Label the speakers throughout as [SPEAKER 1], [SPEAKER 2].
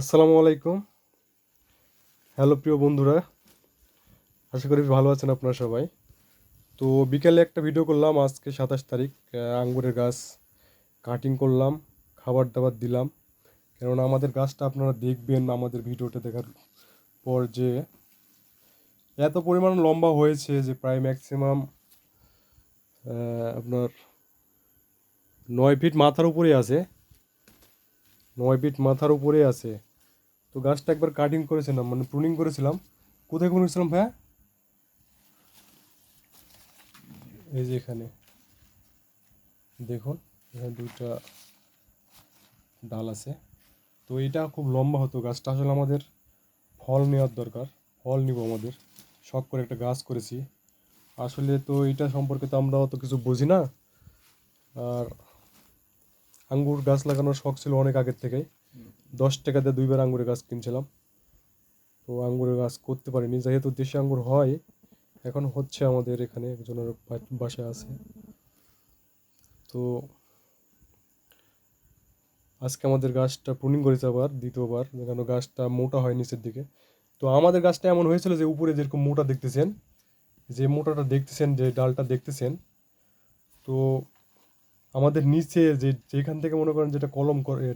[SPEAKER 1] আসসালামু আলাইকুম হ্যালো প্রিয় বন্ধুরা আশা করি ভালো আছেন আপনারা সবাই তো বিকালে একটা ভিডিও করলাম আজকে সাতাশ তারিখ আঙ্গুরের গাছ কাটিং করলাম খাবার দাবার দিলাম কেননা আমাদের গাছটা আপনারা দেখবেন আমাদের ভিডিওটা দেখার পর যে এত পরিমাণ লম্বা হয়েছে যে প্রায় ম্যাক্সিমাম আপনার নয় ফিট মাথার উপরে আছে নয় ফিট মাথার উপরে আছে তো গাছটা একবার কাটিং করেছিলাম মানে প্রুনিং করেছিলাম কোথায় করেছিলাম ভাইয়া এই যে এখানে দেখুন এখানে দুইটা ডাল আছে তো এটা খুব লম্বা হতো গাছটা আসলে আমাদের ফল নেওয়ার দরকার ফল নিব আমাদের শখ করে একটা গাছ করেছি আসলে তো এটা সম্পর্কে তো আমরা অত কিছু বুঝি না আর আঙ্গুর গাছ লাগানোর শখ ছিল অনেক আগের থেকেই দশ টাকাতে দুইবার আঙ্গুরের গাছ কিনছিলাম তো আঙ্গুরের গাছ করতে পারিনি যেহেতু দেশি আঙ্গুর হয় এখন হচ্ছে আমাদের এখানে একজনের বাসায় আছে তো আজকে আমাদের গাছটা প্রুনিং করেছে আবার দ্বিতীয়বার যেন গাছটা মোটা হয় নিচের দিকে তো আমাদের গাছটা এমন হয়েছিল যে উপরে যেরকম মোটা দেখতেছেন যে মোটাটা দেখতেছেন যে ডালটা দেখতেছেন তো আমাদের নিচে যে যেখান থেকে মনে করেন যেটা কলম করে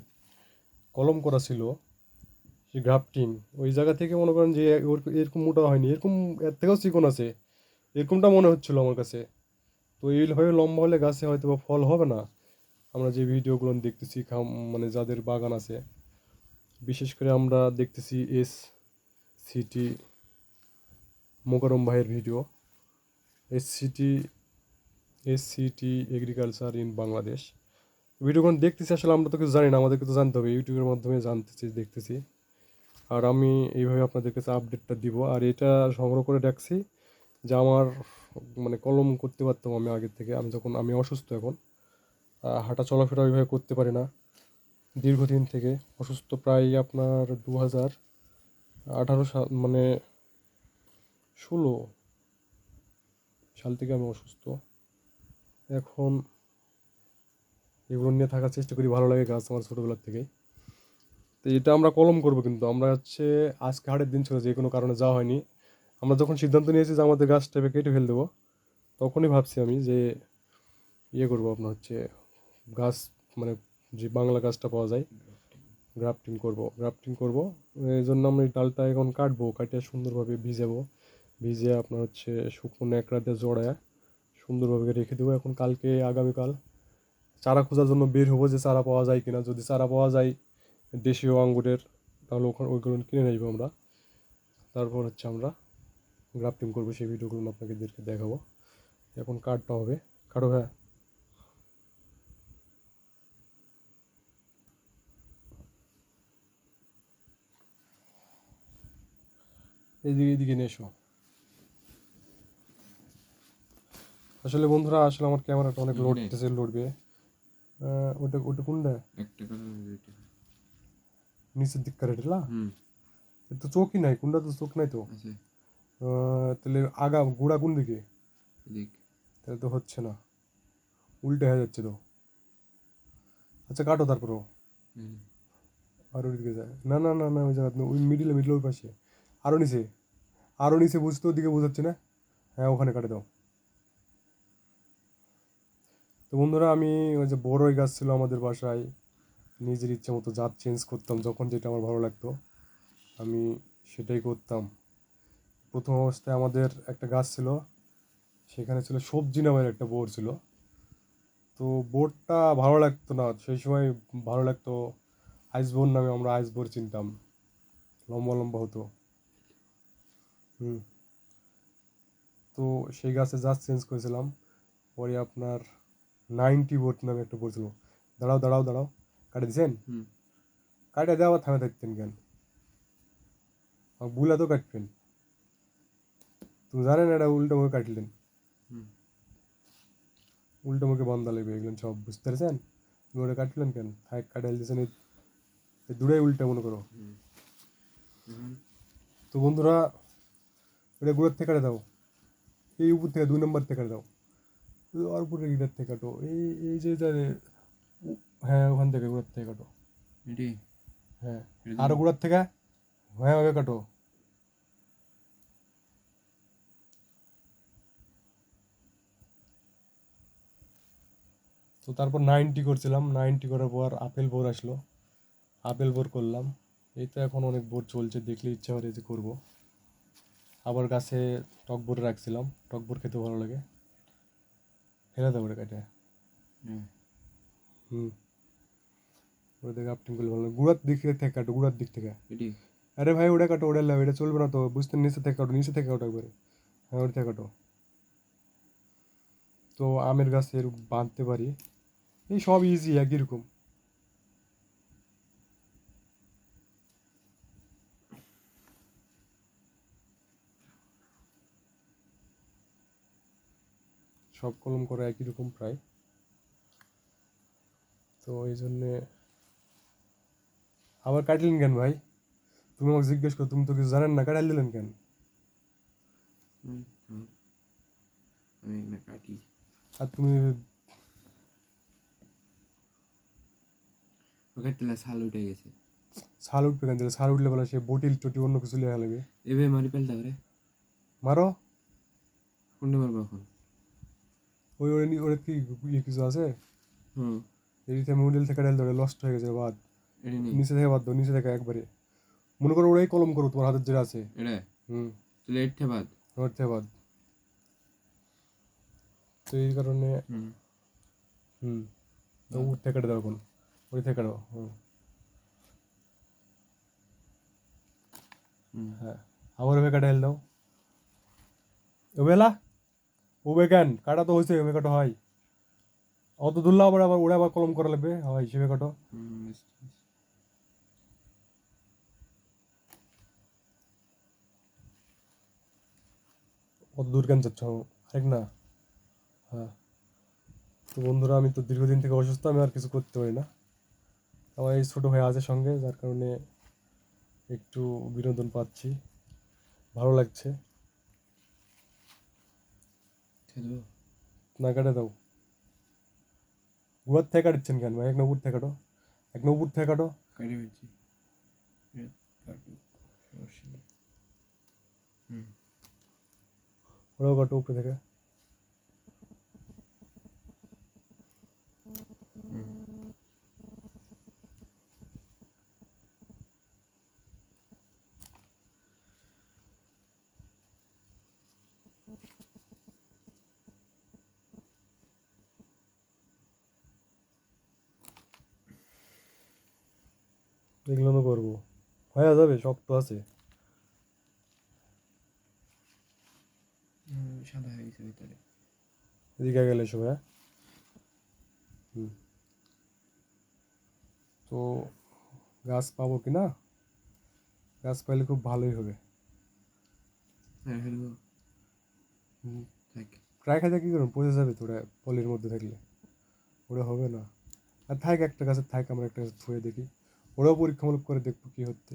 [SPEAKER 1] কলম করা ছিল যে গ্রাফটিং ওই জায়গা থেকে মনে করেন যে এরকম মোটা হয়নি এরকম এর থেকেও চিকন আছে এরকমটা মনে হচ্ছিলো আমার কাছে তো এইভাবে লম্বা হলে গাছে হয়তো বা ফল হবে না আমরা যে ভিডিওগুলো দেখতেছি খাম মানে যাদের বাগান আছে বিশেষ করে আমরা দেখতেছি এস সিটি মোকারম ভাইয়ের video S city SCT agriculture in Bangladesh ভিডিওগুলো দেখতেছি আসলে আমরা তো কিছু জানি না আমাদেরকে তো জানতে হবে ইউটিউবের মাধ্যমে জানতেছি দেখতেছি আর আমি এইভাবে আপনাদের কাছে আপডেটটা দিব আর এটা সংগ্রহ করে রাখছি যে আমার মানে কলম করতে পারতাম আমি আগের থেকে আমি যখন আমি অসুস্থ এখন হাঁটা চলাফেরা ওইভাবে করতে পারি না দীর্ঘদিন থেকে অসুস্থ প্রায় আপনার দু হাজার আঠারো সাল মানে ষোলো সাল থেকে আমি অসুস্থ এখন এগুলো নিয়ে থাকার চেষ্টা করি ভালো লাগে গাছ আমার ছোটোবেলার থেকেই তো এটা আমরা কলম করব কিন্তু আমরা হচ্ছে আজকে হাটের দিন ছিল যে কোনো কারণে যাওয়া হয়নি আমরা যখন সিদ্ধান্ত নিয়েছি যে আমাদের গাছটাকে কেটে ফেল দেবো তখনই ভাবছি আমি যে ইয়ে করবো আপনার হচ্ছে গাছ মানে যে বাংলা গাছটা পাওয়া যায় গ্রাফটিং করব গ্রাফটিং করব এই জন্য আমি ডালটা এখন কাটবো কাটিয়ে সুন্দরভাবে ভিজাবো ভিজে আপনার হচ্ছে শুকনো ন্যাকড়াতে জড়ায় সুন্দরভাবে রেখে দেবো এখন কালকে আগামীকাল চারা খোঁজার জন্য বের হবো যে চারা পাওয়া যায় কিনা যদি চারা পাওয়া যায় দেশীয় আঙ্গুরের তাহলে ওখানে ওইগুলো কিনে নেব আমরা তারপর হচ্ছে আমরা গ্রাফটিং করবো সেই ভিডিওগুলো আপনাকে দেখে দেখাবো এখন কার্ডটা হবে কারো হ্যাঁ এদিকে এদিকে নিয়ে এসো আসলে বন্ধুরা আসলে আমার ক্যামেরাটা অনেক লোড দিতেছে লড়বে ওটা ওটা কোনটা নিচের দিক কারে ঢেলা তো চোখই নাই কোনটা তো চোখ নাই তো আচ্ছা। তাহলে আগা গোড়া কোন দিকে তাহলে তো হচ্ছে না উল্টে হয়ে যাচ্ছে তো আচ্ছা কাটো তারপরও আর ওই দিকে যায় না না না না ওই জায়গা ওই মিডিলে মিডিল ওই পাশে আরও নিচে আরও নিচে বুঝতে ওদিকে বোঝাচ্ছে না হ্যাঁ ওখানে কাটে দাও তো বন্ধুরা আমি ওই যে বড়ই গাছ ছিল আমাদের বাসায় নিজের ইচ্ছে মতো জাত চেঞ্জ করতাম যখন যেটা আমার ভালো লাগতো আমি সেটাই করতাম প্রথম অবস্থায় আমাদের একটা গাছ ছিল সেখানে ছিল সবজি নামের একটা বোর ছিল তো বোরটা ভালো লাগতো না সেই সময় ভালো লাগতো আইসবোর নামে আমরা আইসবোর চিনতাম লম্বা লম্বা হতো হুম তো সেই গাছে জাত চেঞ্জ করেছিলাম পরে আপনার নাইনটি ভোট নামে একটা পড়ছিল দাঁড়াও দাঁড়াও দাঁড়াও কাটে দিছেন কাটে দেওয়া আবার থানা থাকতেন কেন বুলা তো কাটবেন তুমি জানেন এটা উল্টো মুখে কাটলেন উল্টো মুখে বন্ধ লাগবে এগুলো সব বুঝতে পেরেছেন তুমি ওটা কাটলেন কেন থাক কাটাইল দিয়েছেন দূরে উল্টা মনে করো তো বন্ধুরা ওটা গুড়োর থেকে কাটে দাও এই উপর থেকে দুই নম্বর থেকে কাটে দাও গিটার থেকে কাটো এই এই যে হ্যাঁ ওখান থেকে গোড়ার থেকে কাটো এটি হ্যাঁ গোড়ার থেকে হ্যাঁ ওকে কাটো তো তারপর নাইনটি করছিলাম নাইনটি করার পর আপেল বোর আসলো আপেল বোর করলাম এই তো এখন অনেক বোর চলছে দেখলে ইচ্ছা হলে যে করবো আবার গাছে টক বোর রাখছিলাম টক বোর খেতে ভালো লাগে ఎలా ఉడకట ওটা দেখে আপনি বলে ভালো গুড়ার দিক থেকে থেকে কাটো গুড়ার দিক থেকে আরে ভাই ওটা কাটো ওটা লাভ এটা চলবে না তো বুঝতে নিচে থেকে কাটো নিচে থেকে কাটো একবারে হ্যাঁ ওটা থেকে কাটো তো আমের গাছের বাঁধতে পারি এই সব ইজি একই রকম সব কলম করা একই রকম প্রায় তো এই জন্যে আবার কাটলেন কেন ভাই তুমি আমাকে জিজ্ঞেস করো তুমি তো কিছু জানেন না কাটাই দিলেন কেন আর তুমি কাটলে শাল উঠে গেছে শাল উঠবে কেন সাল উঠলে বলে সে বটিল টটি অন্য কিছু লেখা লাগবে এভাবে মারি পেলতে পারে মারো কোনটা মারবো এখন ওই ওরে ওরে কি ইয়ে কিছু আছে হুম এডিতে মডেল থেকে ডেল ধরে লস্ট হয়ে গেছে বাদ নিচে থেকে বাদ দাও নিচে থেকে একবারে মনে করো ওরাই কলম করো তোমার হাতের যেটা আছে এটা হুম তাহলে বাদ তো এই কারণে হুম হুম তো হ্যাঁ। থেকে দাও এখন ওই থেকে দাও হুম হ্যাঁ আবার ওকে ডেল দাও ওবেলা ওবে কেন কাটা তো হয়েছে ওবে কাটো হয় অত দুল্লা আবার আবার ওরা আবার কলম করা লাগবে হয় হিসেবে কাটো অত দূর কেন যাচ্ছ আরেক না হ্যাঁ তো বন্ধুরা আমি তো দীর্ঘদিন থেকে অসুস্থ আমি আর কিছু করতে পারি না আমার এই ছোটো ভাই আছে সঙ্গে যার কারণে একটু বিনোদন পাচ্ছি ভালো লাগছে edo nagada dau guat theka dicchen kan ek no gut theka do ek no gut theka do kare bechi ওরাও কত উপরে থাকে যাবে শক্ত আছে সাদা হয়ে গেছে ভিতরে দিকে গেলে সবাই তো গাছ পাবো কি না গাছ পাইলে খুব ভালোই হবে ট্রাই হ্যাঁ, হ্যাঁ, হ্যাঁ। খাইতে কি করুন পচে যাবে তোরা পলির মধ্যে থাকলে ওরা হবে না আর থাক একটা গাছে থাক আমরা একটা গাছে ধুয়ে দেখি ওরাও পরীক্ষামূলক করে দেখবো কি হচ্ছে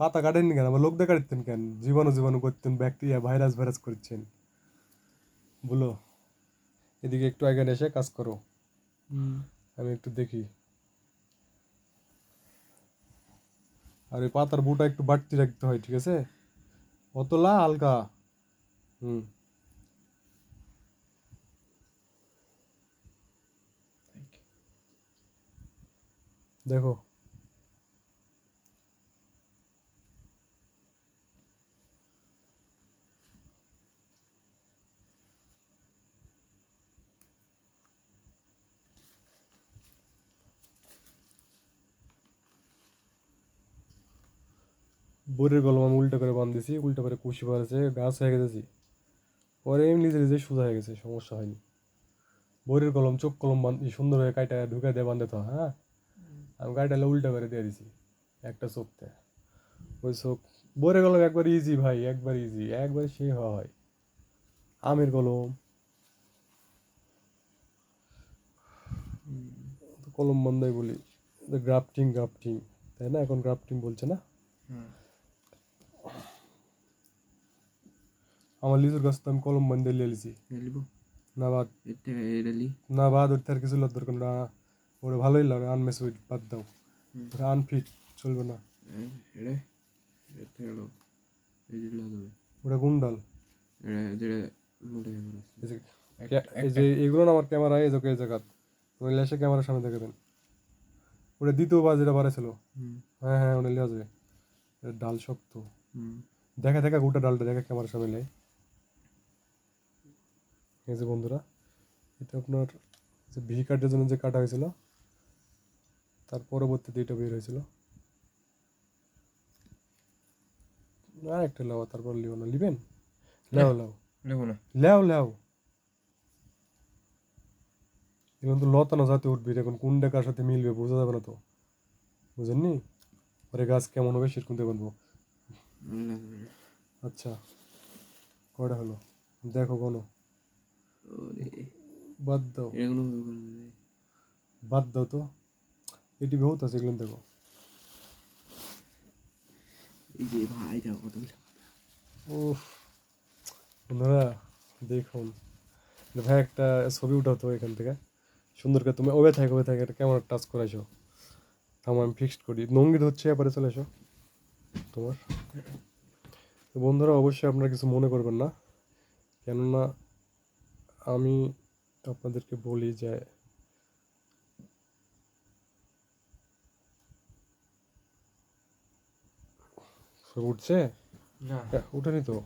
[SPEAKER 1] পাতা কাটেননি কেন আবার লোক দিতেন কেন জীবাণু জীবাণু করতেন ব্যাকটেরিয়া ভাইরাস ভাইরাস করছেন বলো এদিকে একটু আগে এসে কাজ করো আমি একটু দেখি আর ওই পাতার বুটা একটু বাড়তি রাখতে হয় ঠিক আছে অতলা হালকা হুম দেখো বোরের কলম আমি উল্টো করে বাঁধেছি উল্টো করে কুশি পড়েছে গাছ হয়ে গেছে পরে এমনি যে সোজা হয়ে গেছে সমস্যা হয়নি বোরের কলম চোখ কলম বাঁধ সুন্দরভাবে কাইটা ঢুকে দিয়ে বাঁধে তো হ্যাঁ আমি গাড়িটা উল্টো করে দিয়ে দিছি একটা চোখতে ওই চোখ বোরের কলম একবার ইজি ভাই একবার ইজি একবার সে হওয়া হয় আমের কলম কলম বন্ধাই বলি গ্রাফটিং গ্রাফটিং তাই না এখন গ্রাফটিং বলছে না আমার লিজুর গাছ তো আমি কলম বন্ধ লিয়ে লিছি হ্যাঁ, না বাদ না বাদ ওর তার কিছু লাভ দরকার না ওরে ভালোই লাগে আনমেসুইড বাদ দাও ওরা আনফিট চলবে না ওটা কোন ডাল এই যে এগুলো আমার ক্যামেরা এই যে জায়গা ওই লেসে ক্যামেরার সামনে দেখে দেন ওটা দ্বিতীয় বার যেটা বাড়ে ছিল হ্যাঁ হ্যাঁ ওটা লিয়ে যাবে ডাল শক্ত দেখা দেখা গোটা ডালটা দেখা ক্যামেরার সামনে লেয় এই যে বন্ধুরা এটা আপনার যে ভি কার্ডের জন্য যে কাটা হয়েছিল তার পরবর্তী এটা বের হয়েছিল আর একটা লাও তারপর লিও না লিবেন হ্যাঁ, লাও লাও লেও না লাও লাও এখন তো লতানো যাতে উঠবি এখন কোন ডেকার সাথে মিলবে বোঝা যাবে না তো বুঝেন নি পরে গাছ কেমন হবে সেরকম দেখে বানবো আচ্ছা কটা হলো দেখো কোনো বাদ দাও বাদ দাও তো এটি বহুত আছে এগুলো দেখো ভাই দেখো ও বন্ধুরা দেখুন ভাই একটা ছবি উঠাতো এখান থেকে সুন্দর করে তুমি ওবে থাকে ওবে থাকে একটা ক্যামেরা টাচ করেছো আমার আমি ফিক্সড করি নঙ্গি ধরছে এবারে চলে এসো তোমার বন্ধুরা অবশ্যই আপনারা কিছু মনে করবেন না কেননা আমি আপনাদেরকে বলি যে উঠছে উঠেনি তো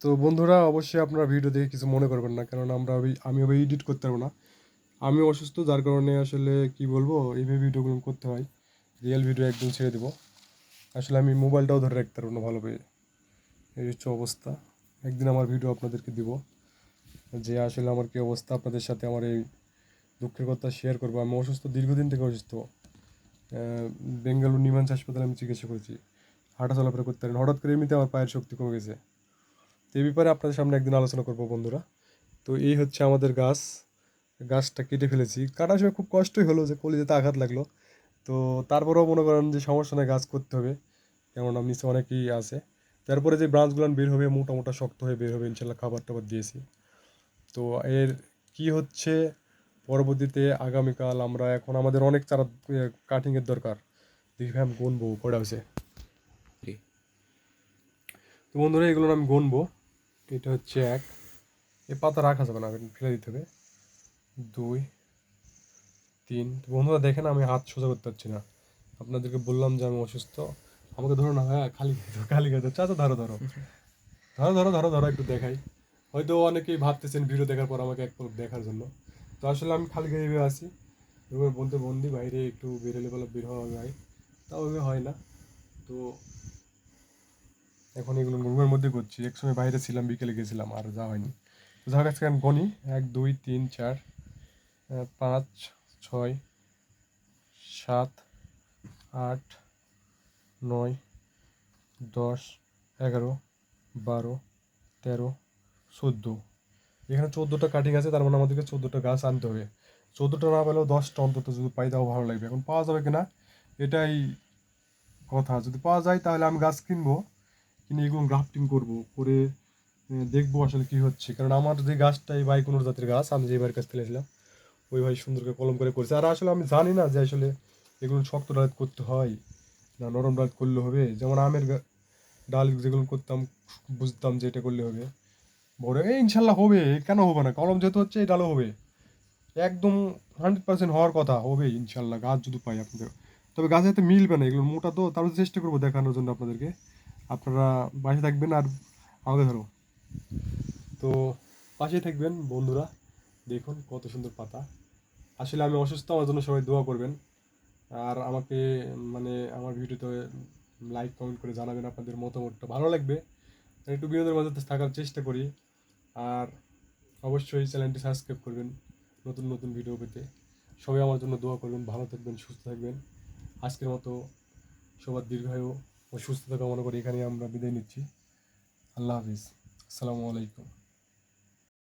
[SPEAKER 1] তো বন্ধুরা অবশ্যই আপনারা ভিডিও দেখে কিছু মনে করবেন না কেননা আমরা আমি ওই এডিট করতে পারবো না আমি অসুস্থ যার কারণে আসলে কি বলবো এইভাবে ভিডিওগুলো করতে হয় রিয়েল ভিডিও একদম ছেড়ে দেবো আসলে আমি মোবাইলটাও ধরে রাখতে পারবো না ভালোভাবে এই হচ্ছে অবস্থা একদিন আমার ভিডিও আপনাদেরকে দিব যে আসলে আমার কী অবস্থা আপনাদের সাথে আমার এই দুঃখের কথা শেয়ার করবো আমি অসুস্থ দীর্ঘদিন থেকে অসুস্থ বেঙ্গালুর নিমান্স হাসপাতালে আমি চিকিৎসা করেছি হাঁটা চলাফেরা করতে পারেন হঠাৎ করে এমনিতে আমার পায়ের শক্তি কমে গেছে তো এই ব্যাপারে আপনাদের সামনে একদিন আলোচনা করবো বন্ধুরা তো এই হচ্ছে আমাদের গাছ গাছটা কেটে ফেলেছি কাটার সময় খুব কষ্টই হলো যে কলিজাতে আঘাত লাগলো তো তারপরেও মনে করেন যে সমস্যা নেই কাজ করতে হবে কেননা নিচে অনেকেই আছে তারপরে যে ব্রাঞ্চগুলো বের হবে মোটা মোটা শক্ত হয়ে বের হবে ইনশাল্লাহ খাবার টাবার দিয়েছি তো এর কি হচ্ছে পরবর্তীতে আগামীকাল আমরা এখন আমাদের অনেক চারা কাটিংয়ের দরকার দেখি আমি গুনবো পড়ে আছে তো বন্ধুরা এগুলো আমি গুনবো এটা হচ্ছে এক এ পাতা রাখা যাবে না ফেলে দিতে হবে দুই তিন বন্ধুরা দেখেন আমি হাত সোজা করতে পারছি না আপনাদেরকে বললাম যে আমি অসুস্থ আমাকে ধরো না হ্যাঁ খালি খালি খেতে চাচা ধরো ধরো ধরো ধরো ধরো ধরো একটু দেখাই হয়তো অনেকেই ভাবতেছেন ভিডিও দেখার পর আমাকে এক দেখার জন্য তো আসলে আমি খালি খেয়ে আসি এবার বলতে বন্দি বাইরে একটু বেরোলে বলে বের হওয়া যায় তাও ওইভাবে হয় না তো এখন এগুলো রুমের মধ্যে করছি এক সময় বাইরে ছিলাম বিকেলে গেছিলাম আর যা হয়নি যা যার কাছে আমি গণি এক দুই তিন চার পাঁচ ছয় সাত আট নয় দশ এগারো বারো তেরো চোদ্দো এখানে চোদ্দোটা কাটিং আছে তার মানে আমাদেরকে চোদ্দোটা গাছ আনতে হবে চোদ্দোটা না পেলেও দশটা অন্তত যদি পাই তাও ভালো লাগবে এখন পাওয়া যাবে কিনা এটাই কথা যদি পাওয়া যায় তাহলে আমি গাছ কিনবো কিনে এগুলো গ্রাফটিং করব করে দেখবো আসলে কি হচ্ছে কারণ আমার যে গাছটা এই বাইকুনোর জাতের গাছ আমি যে এবার কাছ ফেলেছিলাম ওই ভাই সুন্দরকে কলম করে করেছে আর আসলে আমি জানি না যে আসলে এগুলো শক্ত ডাল করতে হয় না নরম ডাল করলে হবে যেমন আমের ডাল যেগুলো করতাম বুঝতাম যে এটা করলে হবে বড় এই ইনশাল্লাহ হবে কেন হবে না কলম যেহেতু হচ্ছে এই ডালও হবে একদম হান্ড্রেড পার্সেন্ট হওয়ার কথা হবে ইনশাল্লাহ গাছ যদি পাই আপনাদের তবে গাছে হাতে মিলবে না এগুলো মোটা তো তারপর চেষ্টা করবো দেখানোর জন্য আপনাদেরকে আপনারা বাসে থাকবেন আর আমাকে ধরো তো পাশে থাকবেন বন্ধুরা দেখুন কত সুন্দর পাতা আসলে আমি অসুস্থ আমার জন্য সবাই দোয়া করবেন আর আমাকে মানে আমার ভিডিওতে লাইক কমেন্ট করে জানাবেন আপনাদের মতামতটা ভালো লাগবে একটু বিনোদের মধ্যে থাকার চেষ্টা করি আর অবশ্যই চ্যানেলটি সাবস্ক্রাইব করবেন নতুন নতুন ভিডিও পেতে সবাই আমার জন্য দোয়া করবেন ভালো থাকবেন সুস্থ থাকবেন আজকের মতো সবার দীর্ঘায়ু ও সুস্থতা কামনা করে এখানে আমরা বিদায় নিচ্ছি আল্লাহ হাফিজ আসসালামু আলাইকুম